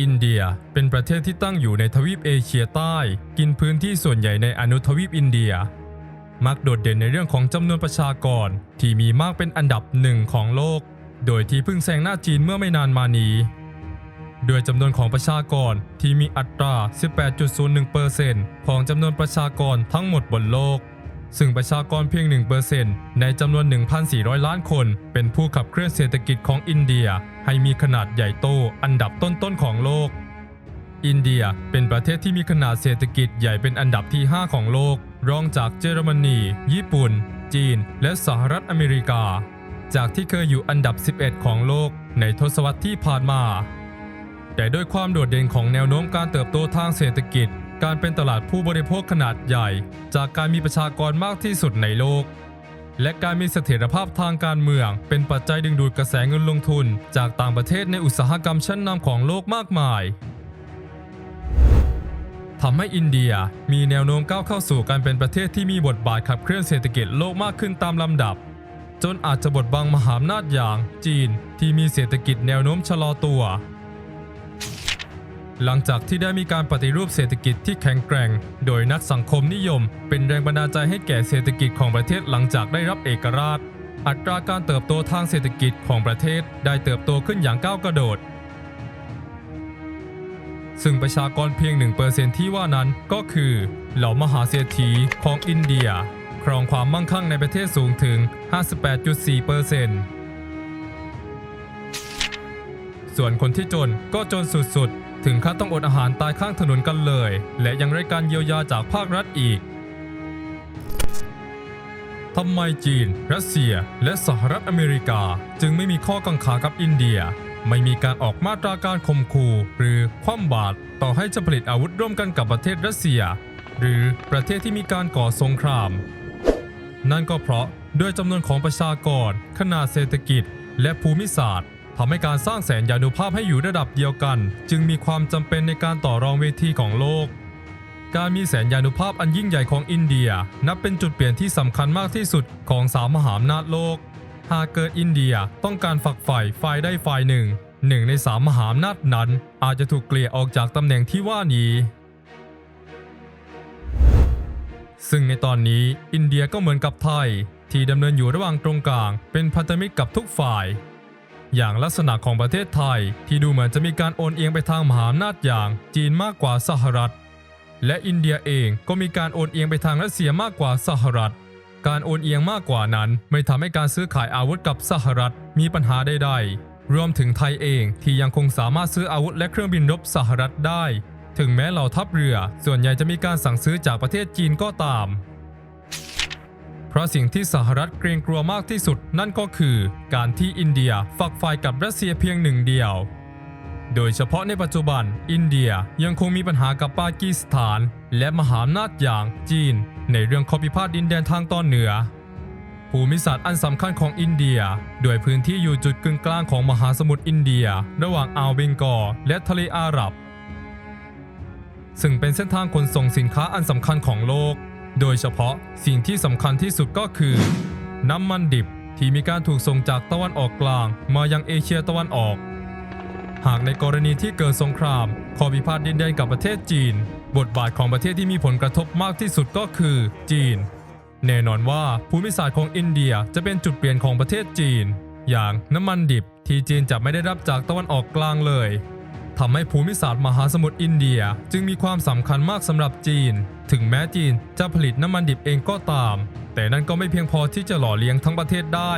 อินเดีย เป็นประเทศที่ตั้งอยู่ในทวีปเอเชียใต้ กินพื้นที่ส่วนใหญ่ในอนุทวีปอินเดีย มักโดดเด่นในเรื่องของจำนวนประชากร ที่มีมากเป็นอันดับหนึ่งของโลก โดยที่เพิ่งแซงหน้าจีนเมื่อไม่นานมานี้โดยจำนวนของประชากรที่มีอัตรา 18.01%ของจำนวนประชากรทั้งหมดบนโลก ซึ่งประชากรเพียง 1%ในจำนวน 1,400 ล้านคน เป็นผู้ขับเคลื่อนเศรษฐกิจของอินเดีย ให้มีขนาดใหญ่โตอันดับต้นๆของโลก อินเดียเป็นประเทศที่มีขนาดเศรษฐกิจใหญ่เป็นอันดับที่ 5 ของโลก รองจากเยอรมนี ญี่ปุ่น จีน และสหรัฐอเมริกา จากที่เคยอยู่อันดับ 11 ของโลก ในทศวรรษที่ผ่านมา แต่ด้วยความโดดเด่นของแนวโน้มการเติบโตทางเศรษฐกิจ การเป็นตลาดผู้บริโภคขนาดใหญ่ จากการมีประชากรมากที่สุดในโลก และการมีเสถียรภาพทางการเมือง เป็นปัจจัยดึงดูดกระแสเงินลงทุน จากต่างประเทศในอุตสาหกรรมชั้นนำของโลกมากมายทำให้อินเดียมีแนวโน้มก้าวเข้าสู่การเป็นประเทศที่มีบทบาทขับเคลื่อนเศรษฐกิจโลกมากขึ้นตามลำดับ จนอาจจะบดบังมหาอำนาจอย่างจีนที่มีเศรษฐกิจแนวโน้มชะลอตัว หลังจากที่ได้มีการปฏิรูปเศรษฐกิจที่แข็งแกร่ง โดยนักสังคมนิยม เป็นแรงบันดาลใจให้แก่เศรษฐกิจของประเทศหลังจากได้รับเอกราช อัตราการเติบโตทางเศรษฐกิจของประเทศได้เติบโตขึ้นอย่างก้าวกระโดด ซึ่งประชากรเพียง 1%ที่ว่านั้นก็คือเหล่ามหาเศรษฐีของอินเดีย ครองความมั่งคั่งในประเทศสูงถึง 58.4%ส่วนคนที่จนก็จนสุดๆ ถึงขั้นต้องอดอาหารตายข้างถนนกันเลย และยังไร้การเยียวยาจากภาครัฐอีกทำไมจีน รัสเซีย และสหรัฐอเมริกา จึงไม่มีข้อกังขากับอินเดีย ไม่มีการออกมาตราการข่มขู่หรือคว่ำบาตรต่อให้จะผลิตอาวุธร่วมกันกับประเทศรัสเซีย หรือประเทศที่มีการก่อสงคราม นั่นก็เพราะด้วยจำนวนของประชากร ขนาดเศรษฐกิจ และภูมิศาสตร์ ทำให้การสร้างแสนยานุภาพให้อยู่ระดับเดียวกัน จึงมีความจำเป็นในการต่อรองเวทีของโลก การมีแสนยานุภาพอันยิ่งใหญ่ของอินเดีย นับเป็นจุดเปลี่ยนที่สำคัญมากที่สุดของสามมหาอำนาจโลก หากเกิดอินเดียต้องการฝักใฝ่ฝ่ายใดฝ่ายหนึ่ง หนึ่งในสามมหาอำนาจนั้น อาจจะถูกเกลี่ยออกจากตำแหน่งที่ว่านี้ซึ่งในตอนนี้อินเดียก็เหมือนกับไทย ที่ดำเนินอยู่ระหว่างตรงกลาง เป็นพันธมิตรกับทุกฝ่าย อย่างลักษณะของประเทศไทย ที่ดูเหมือนจะมีการโอนเอียงไปทางมหาอำนาจอย่างจีนมากกว่าสหรัฐ และอินเดียเองก็มีการโอนเอียงไปทางรัสเซียมากกว่าสหรัฐ การโอนเอียงมากกว่านั้นไม่ทำให้การซื้อขายอาวุธกับสหรัฐมีปัญหาใดๆรวมถึงไทยเองที่ยังคงสามารถซื้ออาวุธและเครื่องบินรบสหรัฐได้ ถึงแม้เหล่าทัพเรือ ส่วนใหญ่จะมีการสั่งซื้อจากประเทศจีนก็ตาม ราะสิ่งที่สหรัฐเกรงกลัวมากที่สุดนั่นก็คือ การที่อินเดียฝักฝ่กับรัสเซียเพียงหนึ่งเดียว โดยเฉพาะในปัจจุบัน อินเดียยังคงมีปัญหากับปากีสถาน และมหาอำนาจอย่างจีน ในเรื่องข้อพิพาทดินแดนทางตอนเหนือ ภูมิศาสตร์อันสำคัญของอินเดีย โดยพื้นที่อยู่จุดกึ่งกลางของมหาสมุทรอินเดีย ระหว่างอ่าวเบงกอลและทะเลอาหรับ ซึ่งเป็นเส้นทางขนส่งสินค้าอันสำคัญของโลก โดยเฉพาะสิ่งที่สำคัญที่สุดก็คือ น้ำมันดิบที่มีการถูกส่งจากตะวันออกกลาง มายังเอเชียตะวันออก หากในกรณีที่เกิดสงครามข้อพิพาทดินแดนกับประเทศจีน บทบาทของประเทศที่มีผลกระทบมากที่สุดก็คือจีน แน่นอนว่าภูมิศาสตร์ของอินเดียจะเป็นจุดเปลี่ยนของประเทศจีน อย่างน้ำมันดิบที่จีนจะไม่ได้รับจากตะวันออกกลางเลย ทำให้ภูมิศาสตร์มหาสมุทรอินเดีย จึงมีความสำคัญมากสำหรับจีน ถึงแม้จีนจะผลิตน้ำมันดิบเองก็ตาม แต่นั่นก็ไม่เพียงพอที่จะหล่อเลี้ยงทั้งประเทศได้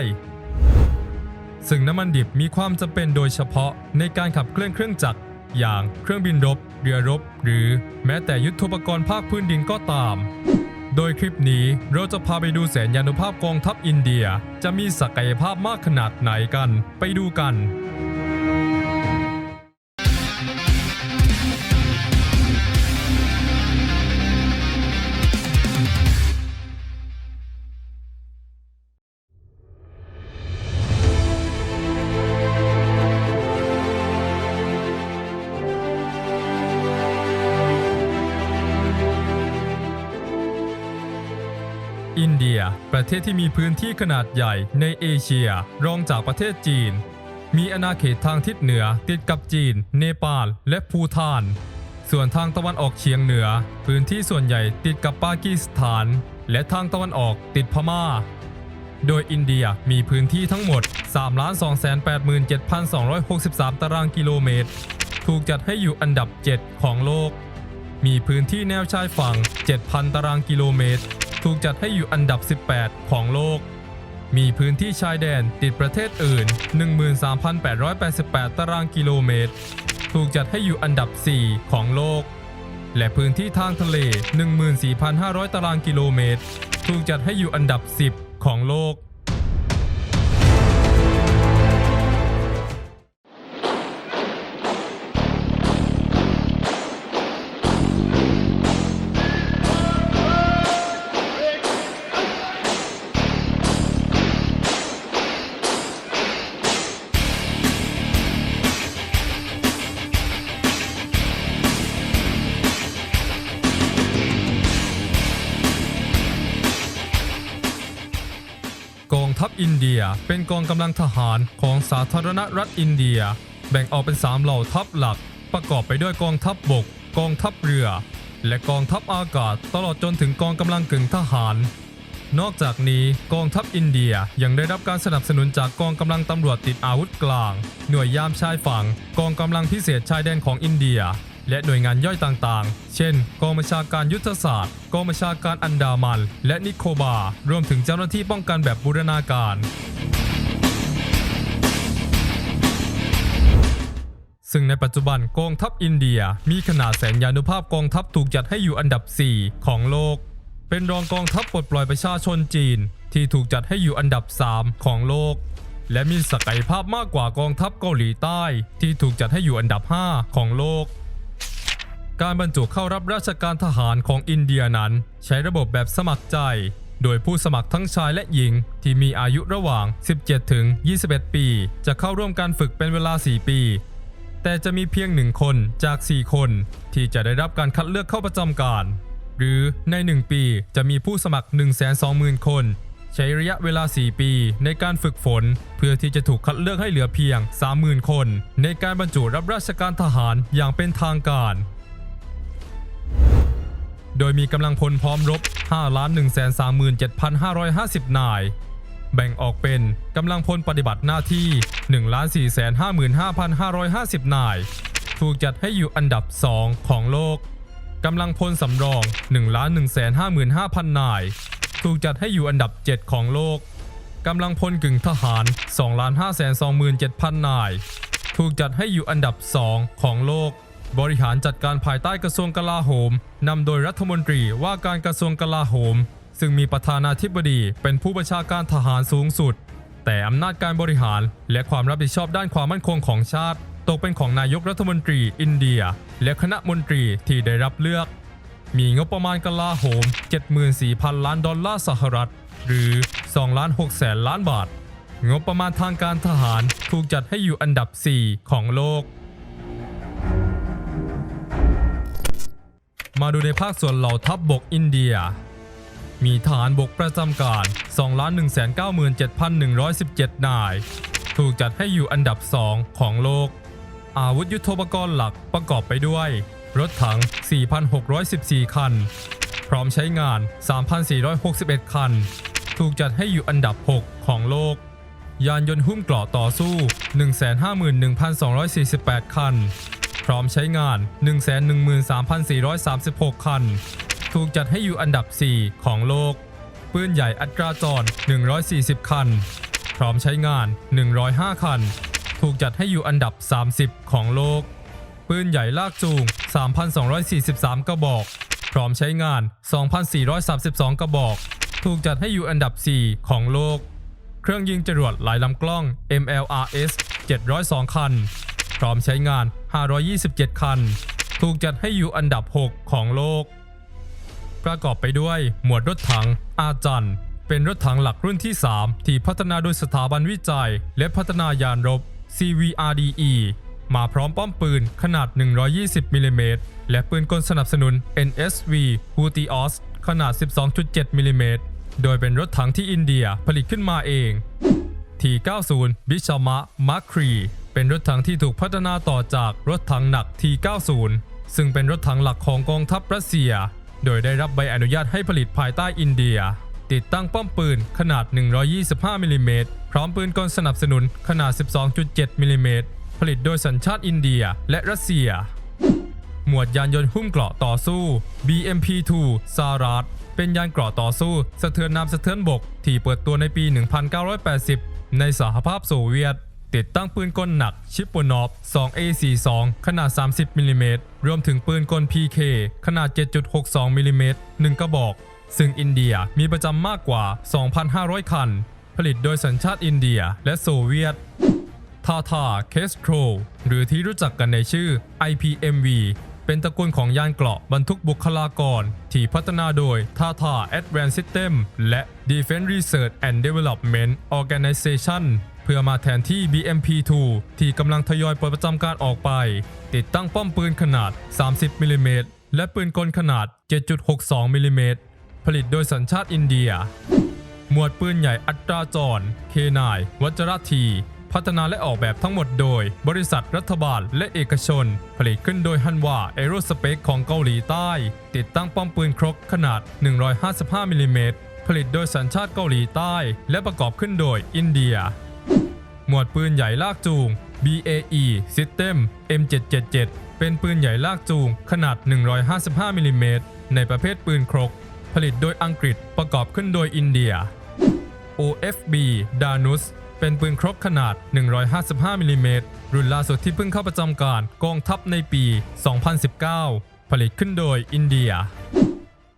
ซึ่งน้ำมันดิบมีความจำเป็นโดยเฉพาะในการขับเคลื่อนเครื่องจักรอย่างเครื่องบินรบ เรือรบ หรือแม้แต่ยุทธปกรณ์ภาคพื้นดินก็ตาม โดยคลิปนี้เราจะพาไปดูแสนยานุภาพกองทัพอินเดีย จะมีศักยภาพมากขนาดไหนกัน ไปดูกัน ประเทศที่มีพื้นที่ขนาดใหญ่ในเอเชีย รองจากประเทศจีน มีอาณาเขตทางทิศเหนือติดกับจีน เนปาล และภูฏาน ส่วนทางตะวันออกเฉียงเหนือ พื้นที่ส่วนใหญ่ติดกับปากีสถาน และทางตะวันออกติดพม่า โดยอินเดียมีพื้นที่ทั้งหมด 3,287,263 ตารางกิโลเมตร ถูกจัดให้อยู่อันดับ 7 ของโลก มีพื้นที่แนวชายฝั่ง 7,000 ตารางกิโลเมตร ถูกจัดให้อยู่อันดับ 18 ของโลก มีพื้นที่ชายแดนติดประเทศอื่น 13,888 ตารางกิโลเมตร ถูกจัดให้อยู่อันดับ 4 ของโลก และพื้นที่ทางทะเล 14,500 ตารางกิโลเมตร ถูกจัดให้อยู่อันดับ 10 ของโลก ย เป็นกองกำลังทหารของสาธารณรัฐอินเดีย แบ่งออกเป็น3เหล่าทัพหลัก ประกอบไปด้วยกองทัพบบก กองทัพเรือ และกองทัพอากาศตลอดจนถึงกองกำลังกึ่งทหาร นอกจากนี้กองทัพอินเดียยังได้รับการสนับสนุนจากกองกำลังตำรวจติดอาวุธกลาง หน่วยยามชายฝั่ง กองกำลังพิเศษชายแดนของอินเดีย และหน่วยงานย่อยต่างๆ เช่น กองบัญชาการยุทธศาสตร์ กองบัญชาการอันดามัน และนิโคบา รวมถึงเจ้าหน้าที่ป้องกันแบบบูรณาการ ซึ่งในปัจจุบันกองทัพอินเดีย มีขนาดแสนยานุภาพกองทัพถูกจัดให้อยู่อันดับ 4 ของโลก เป็นรองกองทัพปลดปล่อยประชาชนจีน ที่ถูกจัดให้อยู่อันดับ 3 ของโลกและมีศักยภาพมากกว่ากองทัพเกาหลีใต้ ที่ถูกจัดให้อยู่อันดับ 5 ของโลก การบรรจุเข้ารับราชการทหารของอินเดียนั้น ใช้ระบบแบบสมัครใจ โดยผู้สมัครทั้งชายและหญิง ที่มีอายุระหว่าง 17 ถึง 21 ปี จะเข้าร่วมการฝึกเป็นเวลา 4 ปี แต่จะมีเพียงหนึ่งคนจาก 4 คน ที่จะได้รับการคัดเลือกเข้าประจำการ หรือใน 1 ปีจะมีผู้สมัคร 120,000 คน ใช้ระยะเวลา 4 ปีในการฝึกฝน เพื่อที่จะถูกคัดเลือกให้เหลือเพียง 30,000 คน ในการบรรจุรับราชการทหารอย่างเป็นทางการ โดยมีกำลังพลพร้อมรบ 5,137,550 นาย แบ่งออกเป็นกำลังพลปฏิบัติหน้าที่ 1,455,550 นาย ถูกจัดให้อยู่อันดับ 2 ของโลก กำลังพลสำรอง 1,155,000 นาย ถูกจัดให้อยู่อันดับ 7 ของโลก กำลังพลกึ่งทหาร 2,527,000 นาย ถูกจัดให้อยู่อันดับ 2 ของโลก บริหารจัดการภายใต้กระทรวงกลาโหมนำโดยรัฐมนตรีว่าการกระทรวงกลาโหม ซึ่งมีประธานาธิบดีเป็นผู้บัญชาการทหารสูงสุด แต่อำนาจการบริหารและความรับผิดชอบด้านความมั่นคงของชาติ ตกเป็นของนายกรัฐมนตรีอินเดีย และคณะมนตรีที่ได้รับเลือก มีงบประมาณกลาโหม 74,000 ล้านดอลลาร์สหรัฐ หรือ2ล้าน6แสนล้านบาท งบประมาณทางการทหารถูกจัดให้อยู่อันดับ 4 ของโลก มาดูในภาคส่วนเหล่าทัพบบกอินเดีย มีทหารบกประจำการ 2,197,117 นาย ถูกจัดให้อยู่อันดับ 2 ของโลก อาวุธยุทโธปกรณ์หลักประกอบไปด้วย รถถัง 4,614 คัน พร้อมใช้งาน 3,461 คัน ถูกจัดให้อยู่อันดับ 6 ของโลก ยานยนต์หุ้มเกราะต่อสู้ 151,248 คัน พร้อมใช้งาน 113,436 คัน ถูกจัดให้อยู่อันดับ 4 ของโลก ปืนใหญ่อัตราจร 140 คัน พร้อมใช้งาน 105 คัน ถูกจัดให้อยู่อันดับ 30 ของโลก ปืนใหญ่ลากจูง 3,243 กระบอก พร้อมใช้งาน 2,432 กระบอก ถูกจัดให้อยู่อันดับ 4 ของโลก เครื่องยิงจรวดหลายลำกล้อง MLRS 702 คัน พร้อมใช้งาน 527 คัน ถูกจัดให้อยู่อันดับ 6 ของโลก ประกอบไปด้วยหมวดรถถัง อาจันเป็นรถถังหลักรุ่นที่ 3 ที่พัฒนาโดยสถาบันวิจัย และพัฒนายานรบ CVRDE มาพร้อมป้อมปืนขนาด 120 มิลลิเมตร และปืนกลสนับสนุน NSV Hutios ขนาด 12.7 มิลลิเมตร โดยเป็นรถถังที่อินเดียผลิตขึ้นมาเอง T90 บิชามะมาครี เป็นรถถังที่ถูกพัฒนาต่อจากรถถังหนัก T90 ซึ่งเป็นรถถังหลักของกองทัพรัสเซีย โดยได้รับใบอนุญาตให้ผลิตภายใต้อินเดีย ติดตั้งป้อมปืนขนาด 125มิลลิเมตรพร้อมปืนกลสนับสนุนขนาด 12.7มิลลิเมตรผลิตโดยสัญชาติอินเดียและรัสเซีย หมวดยานยนต์หุ้มเกราะต่อสู้ BMP-2 ซารัสเป็นยานเกราะต่อสู้สะเทือนน้ำสะเทือนบก ที่เปิดตัวในปี 1980 ในสหภาพโซเวียต ติดตั้งปืนกลหนักชิปโปนอฟ 2A42 ขนาด 30มิลลิเมตรรวมถึงปืนกล PK ขนาด 7.62มิลลิเมตร1กระบอก ซึ่งอินเดียมีประจำมากกว่า 2,500 คัน ผลิตโดยสัญชาติอินเดียและโซเวียตทาทาเคสโ o หรือที่รู้จักกันในชื่อ IPMV เป็นตระกูลของยานเกราะบรรทุกบุคลากร ที่พัฒนาโดย Tata Advanced System และ Defense Research and Development Organization พื่อมาแทนที่ BMP-2 ที่กำลังทยอยเปิดประจำการออกไป ติดตั้งป้อมปืนขนาด 30มิลลิเมตรและปืนกลขนาด 7.62มิลลิเมตรผลิตโดยสัญชาติอินเดีย หมวดปืนใหญ่อัตราจรเคนายวัจรที พัฒนาและออกแบบทั้งหมดโดย บริษัทรัฐบาลและเอกชน ผลิตขึ้นโดยฮันวาเอโรสเปกของเกาหลีใต้ ติดตั้งป้อมปืนครกขนาด 155มิลลิเมตรผลิตโดยสัญชาติเกาหลีใต้ และประกอบขึ้นโดยอินเดีย หมวดปืนใหญ่ลากจูง BAE System M777 เป็นปืนใหญ่ลากจูง ขนาด 155มิลลิเมตรในประเภทปืนครก ผลิตโดยอังกฤษประกอบขึ้นโดยอินเดีย OFB Danus เป็นปืนครกขนาด 155มิลลิเมตรรุ่นล่าสุดที่เพิ่งเข้าประจำการกองทัพในปี 2019 ผลิตขึ้นโดยอินเดีย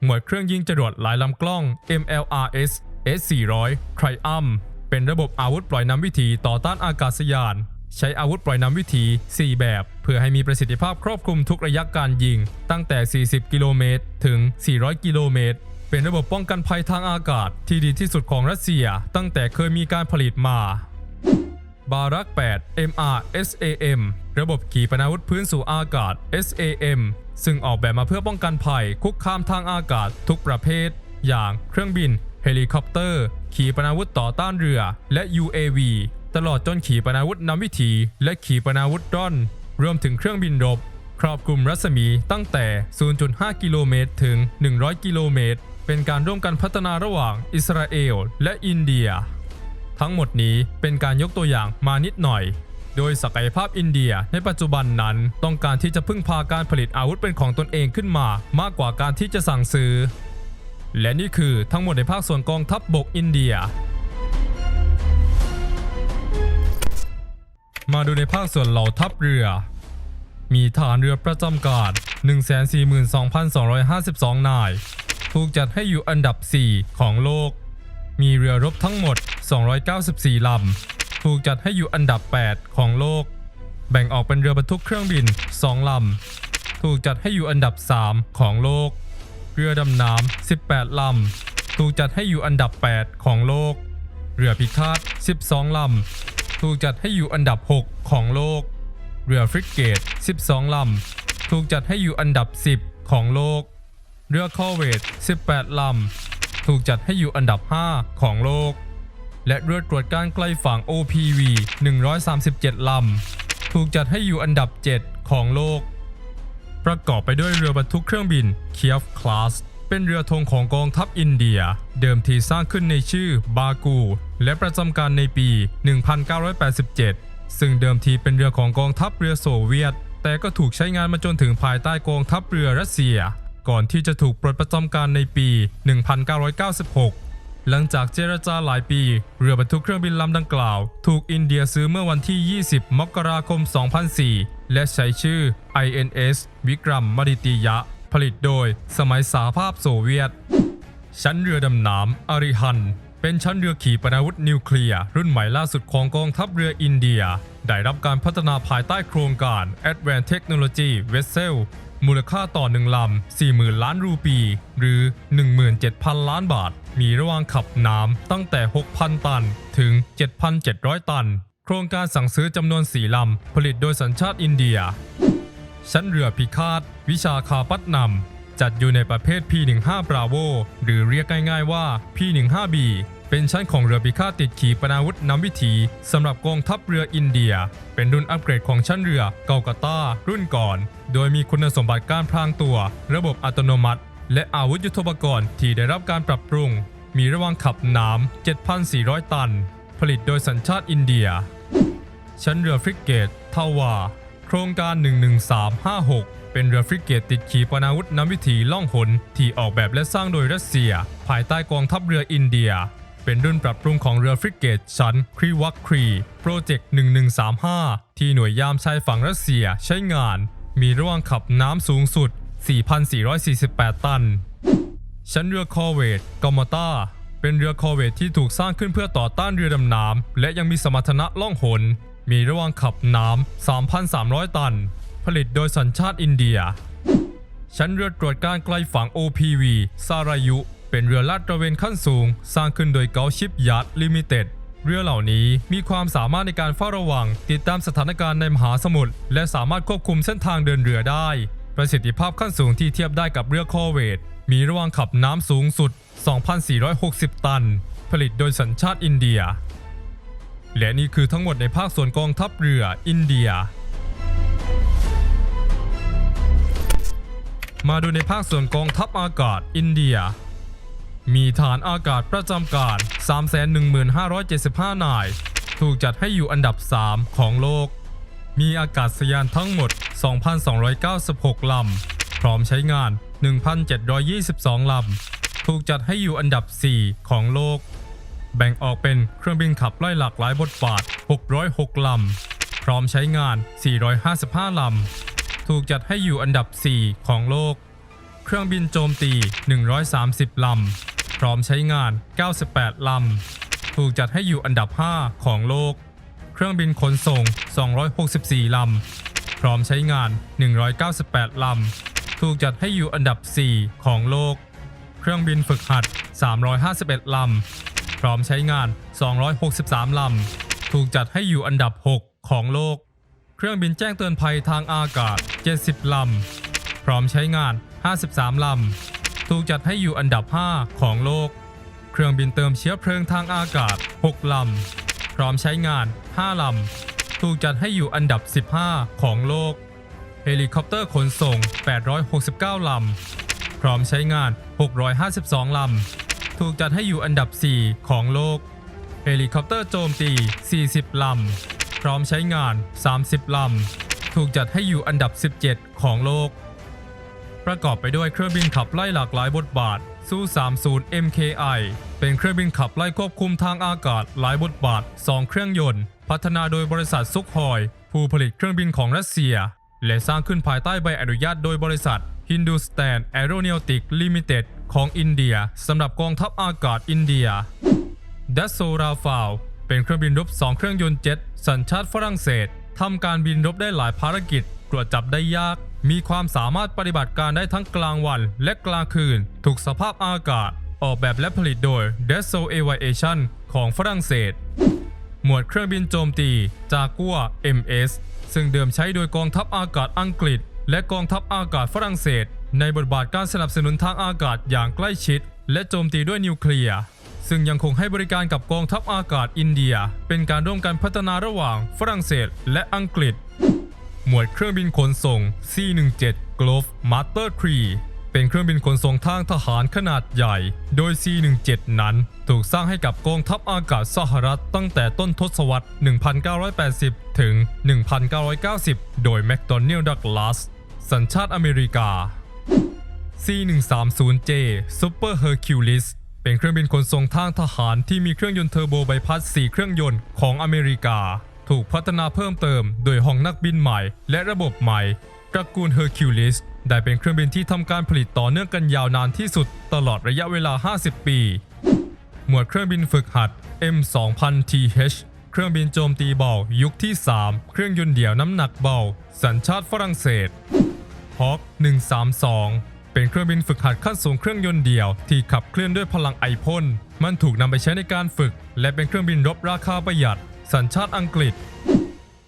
หมวดเครื่องยิงจรวดหลายลำกล้อง MLRS S400 Triumph เป็นระบบอาวุธปล่อยนำวิถีต่อต้านอากาศยาน ใช้อาวุธปล่อยนำวิถี 4 แบบ เพื่อให้มีประสิทธิภาพครอบคลุมทุกระยะการยิง ตั้งแต่ 40 กิโลเมตรถึง 400 กิโลเมตร เป็นระบบป้องกันภัยทางอากาศ ที่ดีที่สุดของรัสเซีย ตั้งแต่เคยมีการผลิตมาบารัก 8 MR SAM ระบบขีปนาวุธพื้นสู่อากาศ SAM ซึ่งออกแบบมาเพื่อป้องกันภัยคุกคามทางอากาศทุกประเภท อย่างเครื่องบิน เฮลิคอปเตอร์ ขีปนาวุธต่อต้านเรือและ UAV ตลอดจนขีปนาวุธนำวิถี และขีปนาวุธร่อน รวมถึงเครื่องบินรบ ครอบคลุมรัศมีตั้งแต่ 0.5 กิโลเมตรถึง 100 กิโลเมตร เป็นการร่วมกันพัฒนาระหว่างอิสราเอลและอินเดีย ทั้งหมดนี้เป็นการยกตัวอย่างมานิดหน่อย โดยศักยภาพอินเดียในปัจจุบันนั้นต้องการที่จะพึ่งพาการผลิตอาวุธเป็นของตนเองขึ้นมามากกว่าการที่จะสั่งซื้อ และนี่คือทั้งหมดในภาคส่วนกองทัพบบกอินเดีย มาดูในภาคส่วนเหล่าทัพเรือ มีฐานเรือประจำการ 142,252 นาย ถูกจัดให้อยู่อันดับ 4 ของโลก มีเรือรบทั้งหมด 294 ลำ ถูกจัดให้อยู่อันดับ 8 ของโลก แบ่งออกเป็นเรือ บรรทุกเครื่องบิน 2 ลำ ถูกจัดให้อยู่อันดับ 3 ของโลก เรือดำน้ำ 18 ลำ ถูกจัดให้อยู่อันดับ 8 ของโลก เรือพิฆาต 12 ลำ ถูกจัดให้อยู่อันดับ 6 ของโลก เรือฟริเกต 12 ลำ ถูกจัดให้อยู่อันดับ 10 ของโลก เรือคอเวต 18 ลำ ถูกจัดให้อยู่อันดับ 5 ของโลก และเรือตรวจการไกล้ฝั่ง OPV 137 ลำ ถูกจัดให้อยู่อันดับ 7 ของโลก ประกอบไปด้วยเรือบรรทุกเครื่องบินเคียฟคลาสเป็นเรือธงของกองทัพอินเดีย เดิมทีสร้างขึ้นในชื่อบากู และประจำการในปี 1987 ซึ่งเดิมทีเป็นเรือของกองทัพเรือโซเวียต แต่ก็ถูกใช้งานมาจนถึงภายใต้กองทัพเรือรัสเซีย ก่อนที่จะถูกปลดประจำการในปี 1996 หลังจากเจรจาหลายปี เรือบรรทุกเครื่องบินลำดังกล่าว ถูกอินเดียซื้อเมื่อวันที่ 20 มกราคม 2004 และใช้ชื่อ INS วิกรัมมดิติยะ ผลิตโดยสมัยสหภาพโซเวียต ชั้นเรือดำน้ำอาริฮัน เป็นชั้นเรือขีปนาวุธนิวเคลียร์รุ่นใหม่ล่าสุดของกองทัพเรืออินเดีย ได้รับการพัฒนาภายใต้โครงการ Advanced Technology Vessel มูลค่าต่อหนึ่งลำ 40,000 ล้านรูปี หรือ 17,000 ล้านบาท มีระหว่างขับน้ำตั้งแต่ 6,000 ตัน ถึง 7,700 ตัน โครงการสั่งซื้อจำนวน4ลำ ผลิตโดยสัญชาติอินเดีย ชั้นเรือพิฆาต วิชาคาปัตนำจัดอยู่ในประเภท P15 Bravo หรือเรียกง่ายๆว่า P15B เป็นชั้นของเรือพิฆาตติดขีปนาวุธนำวิถีสำหรับกองทัพเรืออินเดีย เป็นรุ่นอัปเกรดของชั้นเรือเกากาตารุ่นก่อน โดยมีคุณสมบัติการพรางตัว ระบบอัตโนมัติ และอาวุธยุทโธปกรณ์ที่ได้รับการปรับปรุง มีระวางขับน้ำ7,400 ตัน ผลิตโดยสัญชาติอินเดีย ชั้นเรือฟริกเกตทาวา โครงการ 11356 เป็นเรือฟริกเกตติดขีปนาวุธนำวิถีล่องหนที่ออกแบบและสร้างโดยรัสเซีย ภายใต้กองทัพเรืออินเดีย เป็นรุ่นปรับปรุงของเรือฟริกเกตชั้นครีวัคครีโปรเจกต์ 1135 ที่หน่วยยามชายฝั่งรัสเซียใช้งาน มีระวางขับน้ำสูงสุด 4,448 ตัน ชั้นเรือคอเวตกอมตา เป็นเรือคอร์เวตที่ถูกสร้างขึ้นเพื่อต่อต้านเรือดำน้ำและยังมีสมรรถนะล่องหน มีระว่างขับน้ำ 3,300 ตัน ผลิตโดยสัญชาติอินเดีย ชั้นเรือตรวจการไกลฝั่ง OPV ซารายุ เป็นเรือลาดตระเวนขั้นสูง สร้างขึ้นโดยเกาชิปยัดลิมิเต็ดเรือเหล่านี้มีความสามารถในการเฝ้าระวัง ติดตามสถานการณ์ในมหาสมุทรและสามารถควบคุมเส้นทางเดินเรือได้ ประสิทธิภาพขั้นสูงที่เทียบได้กับเรือคอเวตมีระว่างขับน้ำสูงสุด 2,460 ตัน ผลิตโดยสัญชาติอินเดีย และนี่คือทั้งหมดในภาคส่วนกองทัพเรืออินเดีย มาดูในภาคส่วนกองทัพอากาศอินเดีย มีฐานอากาศประจำการ 315,75 นาย ถูกจัดให้อยู่อันดับ 3 ของโลก มีอากาศยานทั้งหมด 2,296 ลำ พร้อมใช้งาน 1,722 ลำ ถูกจัดให้อยู่อันดับ 4 ของโลก แบ่งออกเป็นเครื่องบินขับไล่หลากหลายบทบาท 606 ลำ พร้อมใช้งาน 455 ลำ ถูกจัดให้อยู่อันดับ 4 ของโลก เครื่องบินโจมตี 130 ลำ พร้อมใช้งาน 98 ลำ ถูกจัดให้อยู่อันดับ 5 ของโลก เครื่องบินขนส่ง 264 ลำ พร้อมใช้งาน 198 ลำ ถูกจัดให้อยู่อันดับ 4 ของโลก เครื่องบินฝึกหัด 351 ลำ พร้อมใช้งาน 263 ลำ ถูกจัดให้อยู่อันดับ 6 ของโลก เครื่องบินแจ้งเตือนภัยทางอากาศ 70 ลำ พร้อมใช้งาน 53 ลำ ถูกจัดให้อยู่อันดับ 5 ของโลก เครื่องบินเติมเชื้อเพลิงทางอากาศ 6 ลำ พร้อมใช้งาน 5 ลำ ถูกจัดให้อยู่อันดับ 15 ของโลก เฮลิคอปเตอร์ขนส่ง 869 ลำ พร้อมใช้งาน 652 ลำ ถูกจัดให้อยู่อันดับ 4 ของโลก เฮลิคอปเตอร์โจมตี 40 ลำ พร้อมใช้งาน 30 ลำ ถูกจัดให้อยู่อันดับ 17 ของโลก ประกอบไปด้วยเครื่องบินขับไล่หลากหลายบทบาทซู30 MKI เป็นเครื่องบินขับไล่ควบคุมทางอากาศหลายบทบาท 2 เครื่องยนต์ พัฒนาโดยบริษัทซุกฮอย ผู้ผลิตเครื่องบินของรัสเซีย และสร้างขึ้นภายใต้ใบอนุญาตโดยบริษัท Hindustan Aeronautics Limited ของอินเดียสำหรับกองทัพอากาศอินเดียดัสโซราฟาวเป็นเครื่องบินรบ2เครื่องยนต์เจ็ตสัญชาติฝรั่งเศสทำการบินรบได้หลายภารกิจตรวจจับได้ยาก มีความสามารถปฏิบัติการได้ทั้งกลางวันและกลางคืน ถูกสภาพอากาศ ออกแบบและผลิตโดย Dassault Aviation ของฝรั่งเศส หมวดเครื่องบินโจมตีจากัว MS ซึ่งเดิมใช้โดยกองทัพอากาศอังกฤษ และกองทัพอากาศฝรั่งเศส ในบทบาทการสนับสนุนทางอากาศอย่างใกล้ชิด และโจมตีด้วยนิวเคลียร์ซึ่งยังคงให้บริการกับกองทัพอากาศอินเดีย เป็นการร่วมกันพัฒนาระหว่างฝรั่งเศสและอังกฤษ หมวดเครื่องบินขนส่ง C-17 Glove Master 3เป็นเครื่องบินขนส่งทางทหารขนาดใหญ่ โดย C-17 นั้น ถูกสร้างให้กับกองทัพอากาศสหรัฐตั้งแต่ต้นทศวรรษ 1980 ถึง 1990 โดยแมคโดนัลด์ดักลาส สัญชาติอเมริกา C130J Super Hercules เป็นเครื่องบินขนส่งทางทหารที่มีเครื่องยนต์เทอร์โบใบพัด 4 เครื่องยนต์ของอเมริกา ถูกพัฒนาเพิ่มเติมโดยห้องนักบินใหม่ และระบบใหม่ตระกูล Hercules ได้เป็นเครื่องบินที่ทำการผลิตต่อเนื่องกันยาวนานที่สุดตลอดระยะเวลา 50 ปี หมวดเครื่องบินฝึกหัด M2000TH เครื่องบินโจมตีเบา ยุคที่ 3 เครื่องยนต์เดี่ยวน้ำหนักเบา สัญชาติฝรั่งเศส Hawk 132 เป็นเครื่องบินฝึกหัดขั้นสูงเครื่องยนต์เดี่ยวที่ขับเคลื่อนด้วยพลังไอพ่น มันถูกนำไปใช้ในการฝึก และเป็นเครื่องบินรบราคาประหยัด สัญชาติอังกฤษ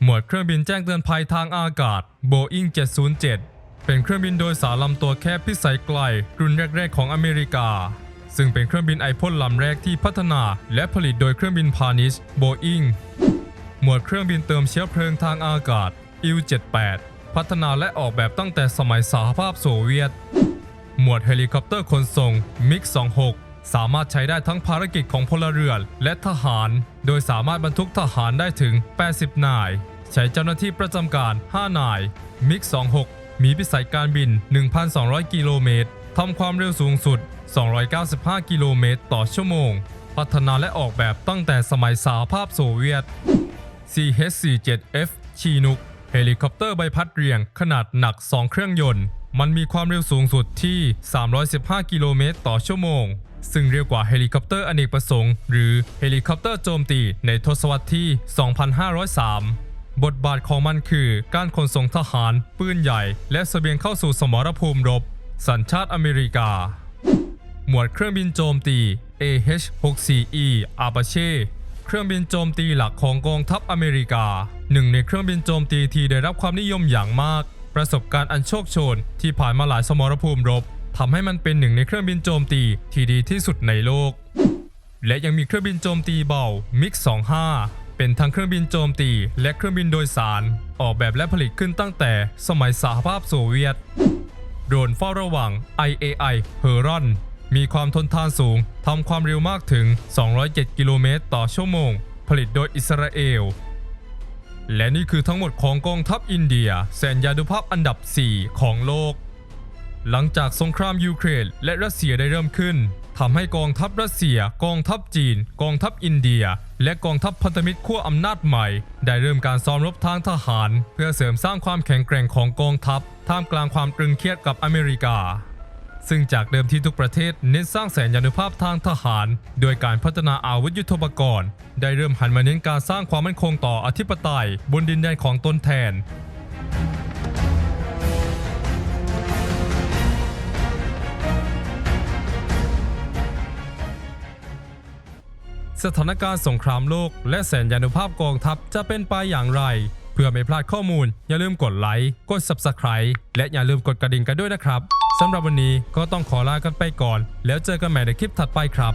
หมวดเครื่องบินแจ้งเตือนภัยทางอากาศ Boeing 707 เป็นเครื่องบินโดยสารลำตัวแคบพิสัยไกลรุ่นแรก ๆ ของอเมริกา ซึ่งเป็นเครื่องบินไอพ่นลำแรกที่พัฒนา และผลิตโดยเครื่องบินพาณิชย์โบอิงหมวดเครื่องบินเติมเชื้อเพลิงทางอากาศ Il-78 พัฒนาและออกแบบตั้งแต่สมัยสหภาพโซเวียต หมวดเฮลิคอปเตอร์ขนส่ง MiG-26 สามารถใช้ได้ทั้งภารกิจของพลเรือนและทหาร โดยสามารถบรรทุกทหารได้ถึง 80 นาย ใช้เจ้าหน้าที่ประจำการ 5 นาย MiG-26 มีพิสัยการบิน 1,200 กิโลเมตรทำความเร็วสูงสุด 295 กิโลเมตรต่อชั่วโมง พัฒนาและออกแบบตั้งแต่สมัยสหภาพโซเวียต CH-47F ชีนุก เฮลิคอปเตอร์ใบพัดเรียงขนาดหนัก 2 เครื่องยนต์ มันมีความเร็วสูงสุดที่ 315 กิโลเมตรต่อชั่วโมง ซึ่งเรียกว่าเฮลิคอปเตอร์อเนกประสงค์ หรือเฮลิคอปเตอร์โจมตีในทศวรรษที่ 2503บทบาทของมันคือการขนส่งทหาร ปืนใหญ่ และเสบียงเข้าสู่สมรภูมิรบ สัญชาติอเมริกา หมวดเครื่องบินโจมตี AH-64E Apache เครื่องบินโจมตีหลักของกองทัพอเมริกา หนึ่งในเครื่องบินโจมตีที่ได้รับความนิยมอย่างมาก ประสบการณ์อันโชคโชน ที่ผ่านมาหลายสมรภูมิรบทำให้มันเป็นหนึ่งในเครื่องบินโจมตีที่ดีที่สุดในโลก และยังมีเครื่องบินโจมตีเบา MiG-25 เป็นทั้งเครื่องบินโจมตี และเครื่องบินโดยสาร ออกแบบและผลิตขึ้นตั้งแต่สมัยสหภาพโซเวียต โดรนเฝ้าระวัง IAI h e r o n มีความทนทานสูงทำความเร็วมากถึง 207 กิโลเมตรต่อชั่วโมง ผลิตโดยอิสราเอล และนี่คือทั้งหมดของกองทัพอินเดีย แสนยานุภาพอันดับ 4 ของโลก หลังจากสงครามยูเครนและรัสเซียได้เริ่มขึ้นทำให้กองทัพรัสเซีย กองทัพจีน กองทัพอินเดีย และกองทัพพันธมิตรขั้วอำนาจใหม่ ได้เริ่มการซ้อมรบทางทหาร เพื่อเสริมสร้างความแข็งแกร่งของกองทัพ ท่ามกลางความตรึงเครียดกับอเมริกา ซึ่งจากเดิมที่ทุกประเทศเน้นสร้างแสนยานุภาพทางทหาร โดยการพัฒนาอาวุธยุทโธปกรณ์ ได้เริ่มหันมาเน้นการสร้างความมั่นคงต่ออธิปไตย บนดินแดนของตนแทนสถานการณ์สงครามโลกและแสนยานุภาพกองทัพจะเป็นไปอย่างไร เพื่อไม่พลาดข้อมูล อย่าลืมกดไลค์ กด Subscribe และอย่าลืมกดกระดิ่งกันด้วยนะครับสำหรับวันนี้ก็ต้องขอลากันไปก่อน แล้วเจอกันใหม่ในคลิปถัดไปครับ